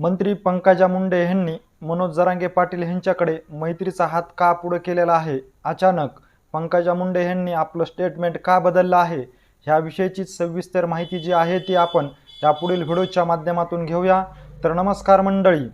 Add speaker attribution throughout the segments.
Speaker 1: मंत्री पंकजा मुंडे यांनी मनोज जरांगे पाटील यांच्याकडे मैत्रीचा हात का पुढे केलेला आहे? अचानक पंकजा मुंडे यांनी आपलं स्टेटमेंट का बदललं आहे? ह्याविषयीची सविस्तर माहिती जी आहे ती आपण या पुढील व्हिडिओच्या माध्यमातून घेऊया. तर नमस्कार मंडळी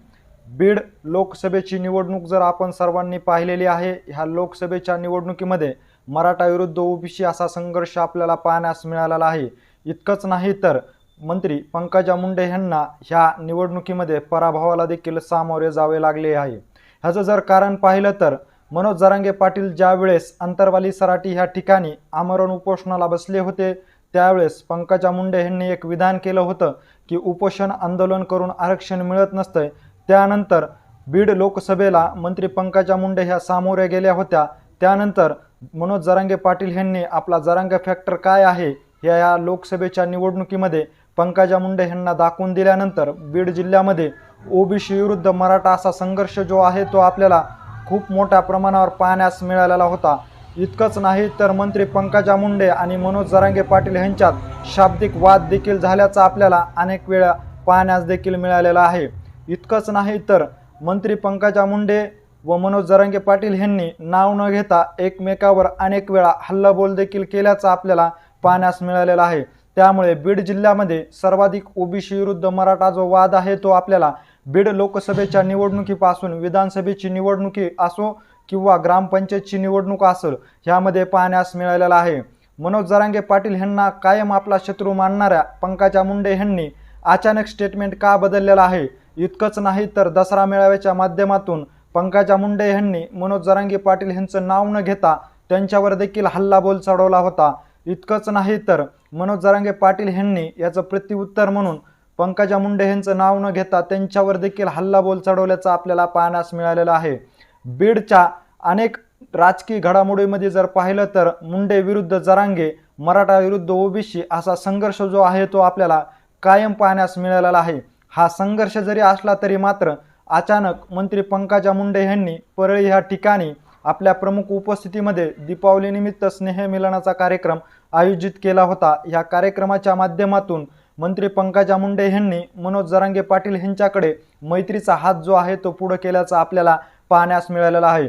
Speaker 1: बीड लोकसभेची निवडणूक जर आपण सर्वांनी पाहिलेली आहे ह्या लोकसभेच्या निवडणुकीमध्ये मराठा विरुद्ध ओबीसी असा संघर्ष आपल्याला पाहण्यास मिळालेला आहे. इतकंच नाही तर मंत्री पंकजा मुंडे यांना ह्या निवडणुकीमध्ये पराभवाला देखील सामोरे जावे लागले आहे. ह्याचं जर कारण पाहिलं तर मनोज जरांगे पाटील ज्यावेळेस अंतरवाली सराटी ह्या ठिकाणी आमरण उपोषणाला बसले होते त्यावेळेस पंकजा मुंडे यांनी एक विधान केलं होतं की उपोषण आंदोलन करून आरक्षण मिळत नसतंय. त्यानंतर बीड लोकसभेला मंत्री पंकजा मुंडे ह्या सामोऱ्या गेल्या होत्या. त्यानंतर मनोज जरांगे पाटील यांनी आपला जरांगे फॅक्टर काय आहे? या या लोकसभेच्या निवडणुकीमध्ये पंकजा मुंडे यांना दाखवून दिल्यानंतर बीड जिल्ह्यामध्ये ओबीसी विरुद्ध मराठा असा संघर्ष जो आहे तो आपल्याला खूप मोठ्या प्रमाणावर पाहण्यास मिळालेला होता. इतकंच नाही तर मंत्री पंकजा मुंडे आणि मनोज जरांगे पाटील यांच्यात शाब्दिक वाद देखील झाल्याचा आपल्याला अनेक वेळा पाहण्यास देखील मिळालेला आहे. इतकंच नाही तर मंत्री पंकजा मुंडे व मनोज जरांगे पाटील यांनी नाव न घेता एकमेकावर अनेक वेळा हल्लाबोल देखील केल्याचा आपल्याला पाहण्यास मिळालेला आहे. त्यामुळे बीड जिल्ह्यामध्ये सर्वाधिक ओबीसी विरुद्ध मराठा जो वाद आहे तो आपल्याला बीड लोकसभेच्या निवडणुकीपासून विधानसभेची निवडणुकी असो किंवा ग्रामपंचायतची निवडणूक असेल ह्यामध्ये पाहण्यास मिळालेला आहे. मनोज जरांगे पाटील यांना कायम आपला शत्रू मानणाऱ्या पंकजा मुंडे यांनी अचानक स्टेटमेंट का बदललेलं आहे? इतकंच नाही तर दसरा मेळाव्याच्या माध्यमातून पंकजा मुंडे यांनी मनोज जरांगे पाटील यांचं नाव न घेता त्यांच्यावर देखील हल्लाबोल चढवला होता. इतकंच नाही तर मनोज जरांगे पाटील यांनी याचं प्रत्युत्तर म्हणून पंकजा मुंडे यांचं नाव न घेता त्यांच्यावर देखील हल्लाबोल चढवल्याचं आपल्याला पाहण्यास मिळालेलं आहे. बीडच्या अनेक राजकीय घडामोडीमध्ये जर पाहिलं तर मुंडे विरुद्ध जरांगे मराठा विरुद्ध ओबीसी असा संघर्ष जो आहे तो आपल्याला कायम पाहण्यास मिळालेला आहे. हा संघर्ष जरी असला तरी मात्र अचानक मंत्री पंकजा मुंडे यांनी परळी ह्या ठिकाणी आपल्या प्रमुख उपस्थितीमध्ये दीपावलीनिमित्त स्नेहमिलनाचा कार्यक्रम आयोजित केला होता. या कार्यक्रमाच्या माध्यमातून मंत्री पंकजा मुंडे यांनी मनोज जरांगे पाटील यांच्याकडे मैत्रीचा हात जो आहे तो पुढं केल्याचा आपल्याला पाहण्यास मिळालेला आहे.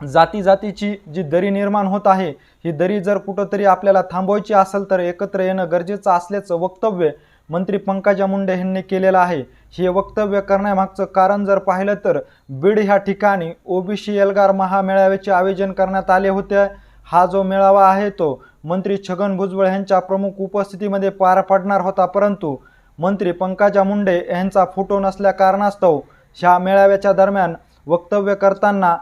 Speaker 1: जाती जातीची जी दरी निर्माण होत आहे ही दरी जर कुठंतरी आपल्याला थांबवायची असेल तर एकत्र येणं गरजेचं असल्याचं वक्तव्य मंत्री पंकजा मुंडे यांनी केलेलं आहे. हे वक्तव्य करण्यामागचं कारण जर पाहिलं तर बीड ह्या ठिकाणी ओबीसी एल्गार महामेळाव्याचे आयोजन करण्यात आले होते. हा जो मेळावा आहे तो मंत्री छगन भुजबळ यांच्या प्रमुख उपस्थितीमध्ये पार पडणार होता. परंतु मंत्री पंकजा मुंडे यांचा फोटो नसल्या कारणास्तव ह्या मेळाव्याच्या दरम्यान वक्तव्य करताना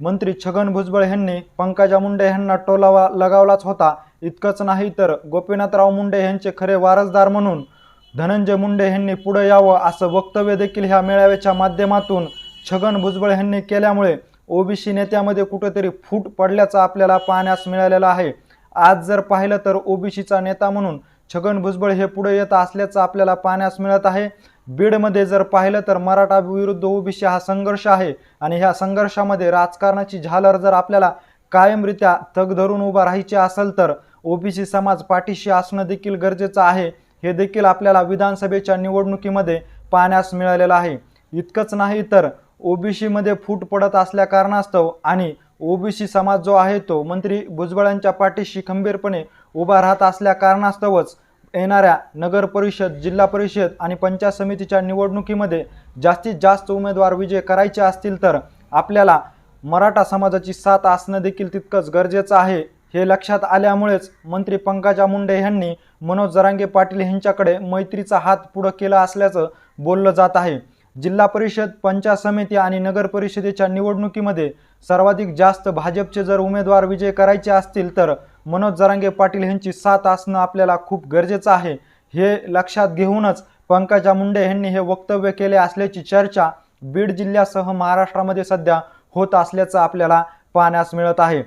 Speaker 1: मंत्री छगन भुजबळ यांनी पंकजा मुंडे यांना टोलावा लगावलाच होता. इतकंच नाही तर गोपीनाथराव मुंडे यांचे खरे वारसदार म्हणून धनंजय मुंडे यांनी पुढे यावं असं वक्तव्य देखील ह्या मेळाव्याच्या माध्यमातून छगन भुजबळ यांनी केल्यामुळे ओबीसी नेत्यामध्ये कुठेतरी फूट पडल्याचं आपल्याला पाहण्यास मिळालेलं आहे. आज जर पाहिलं तर ओबीसीचा नेता म्हणून छगन भुजबळ हे पुढे येत असल्याचं आपल्याला पाहण्यास मिळत आहे. बीडमध्ये जर पाहिलं तर मराठा विरुद्ध ओबीसी हा संघर्ष आहे आणि ह्या संघर्षामध्ये राजकारणाची झालर जर आपल्याला कायमरित्या तग धरून उभा राहायची असेल तर ओबीसी समाज पाठीशी असणं देखील गरजेचं आहे. हे देखील आपल्याला विधानसभेच्या निवडणुकीमध्ये पाहण्यास मिळालेलं आहे. इतकंच नाही तर ओबीसीमध्ये फूट पडत असल्या कारणास्तव आणि ओबीसी समाज जो आहे तो मंत्री भुजबळांच्या पाठीशी खंबीरपणे उभा राहत असल्या कारणास्तवच येणाऱ्या नगर परिषद जिल्हा परिषद आणि पंचायत समितीच्या निवडणुकीमध्ये जास्तीत जास्त उमेदवार विजय करायचे असतील तर आपल्याला मराठा समाजाची साथ असणं देखील तितकंच गरजेचं आहे. हे लक्षात आल्यामुळेच मंत्री पंकजा मुंडे यांनी मनोज जरांगे पाटील यांच्याकडे मैत्रीचा हात पुढं केला असल्याचं बोललं जात आहे. जिल्हा परिषद पंचायत समिती आणि नगर परिषदेच्या निवडणुकीमध्ये सर्वाधिक जास्त भाजपचे जर उमेदवार विजय करायचे असतील तर मनोज जरांगे पाटील यांची साथ असणं आपल्याला खूप गरजेचं आहे. हे लक्षात घेऊनच पंकजा मुंडे यांनी हे वक्तव्य केले असल्याची चर्चा बीड जिल्ह्यासह महाराष्ट्रामध्ये सध्या होत असल्याचं आपल्याला पाहण्यास मिळत आहे.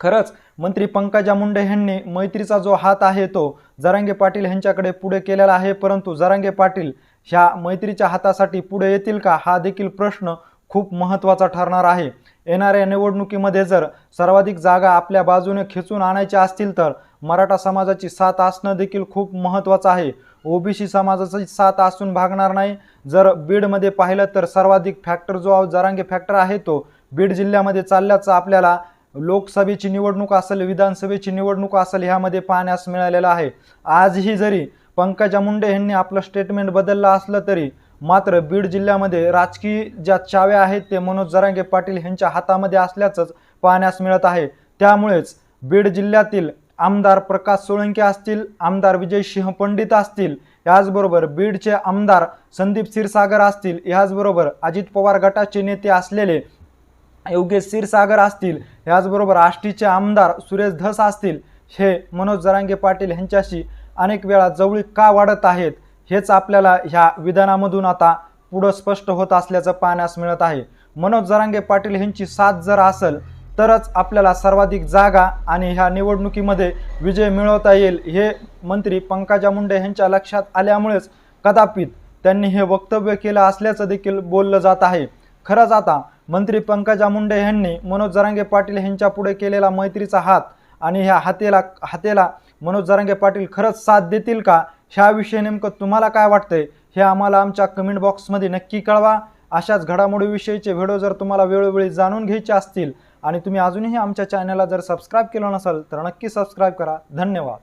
Speaker 1: खरंच मंत्री पंकजा मुंडे यांनी मैत्रीचा जो हात आहे तो जरांगे पाटील यांच्याकडे पुढे केलेला आहे परंतु जरांगे पाटील ह्या मैत्रीच्या हातासाठी पुढे येतील का हा देखील प्रश्न खूप महत्त्वाचा ठरणार आहे. येणाऱ्या निवडणुकीमध्ये जर सर्वाधिक जागा आपल्या बाजूने खेचून आणायच्या असतील तर मराठा समाजाची साथ असणं देखील खूप महत्त्वाचं आहे. ओबीसी समाजाची साथ असून भागणार नाही. जर बीडमध्ये पाहिलं तर सर्वाधिक फॅक्टर जो जरांगे फॅक्टर आहे तो बीड जिल्ह्यामध्ये चालल्याचं आपल्याला लोकसभेची निवडणूक असेल विधानसभेची निवडणूक असेल ह्यामध्ये पाहण्यास मिळालेलं आहे. आजही जरी पंकजा मुंडे यांनी आपलं स्टेटमेंट बदललं असलं तरी मात्र बीड जिल्ह्यामध्ये राजकीय ज्या चाव्या आहेत ते मनोज जरांगे पाटील यांच्या हातामध्ये असल्याचंच पाहण्यास मिळत आहे. त्यामुळेच बीड जिल्ह्यातील आमदार प्रकाश सोळंके असतील आमदार विजयसिंह पंडित असतील याचबरोबर बीडचे आमदार संदीप क्षीरसागर असतील याचबरोबर अजित पवार गटाचे नेते असलेले योगेश क्षीरसागर असतील याचबरोबर आष्टीचे आमदार सुरेश धस असतील हे मनोज जरांगे पाटील यांच्याशी अनेक वेळा जवळीक का वाढत आहेत हेच आपल्याला ह्या विधानामधून आता पुढं स्पष्ट होत असल्याचं पाहण्यास मिळत आहे. मनोज जरांगे पाटील यांची साथ जर असेल तरच आपल्याला सर्वाधिक जागा आणि ह्या निवडणुकीमध्ये विजय मिळवता येईल हे मंत्री पंकजा मुंडे यांच्या लक्षात आल्यामुळेच कदापित त्यांनी हे वक्तव्य केलं असल्याचं देखील बोललं जात आहे. खरंच आता मंत्री पंकजा मुंडे यांनी मनोज जरांगे पाटील यांच्या पुढे केलेला मैत्रीचा हात आणि ह्या हातेला हातेला मनोज जरांगे पाटील खरंच साथ देतील का? ह्याविषयी नेमकं तुम्हाला काय वाटतंय? हे आम्हाला आमच्या कमेंट बॉक्समध्ये नक्की कळवा. अशाच घडामोडीविषयीचे व्हिडिओ जर तुम्हाला वेळोवेळी जाणून घ्यायचे असतील आणि तुम्ही अजूनही आमच्या चॅनलला जर सबस्क्राईब केलं नसेल तर नक्की सबस्क्राईब करा. धन्यवाद.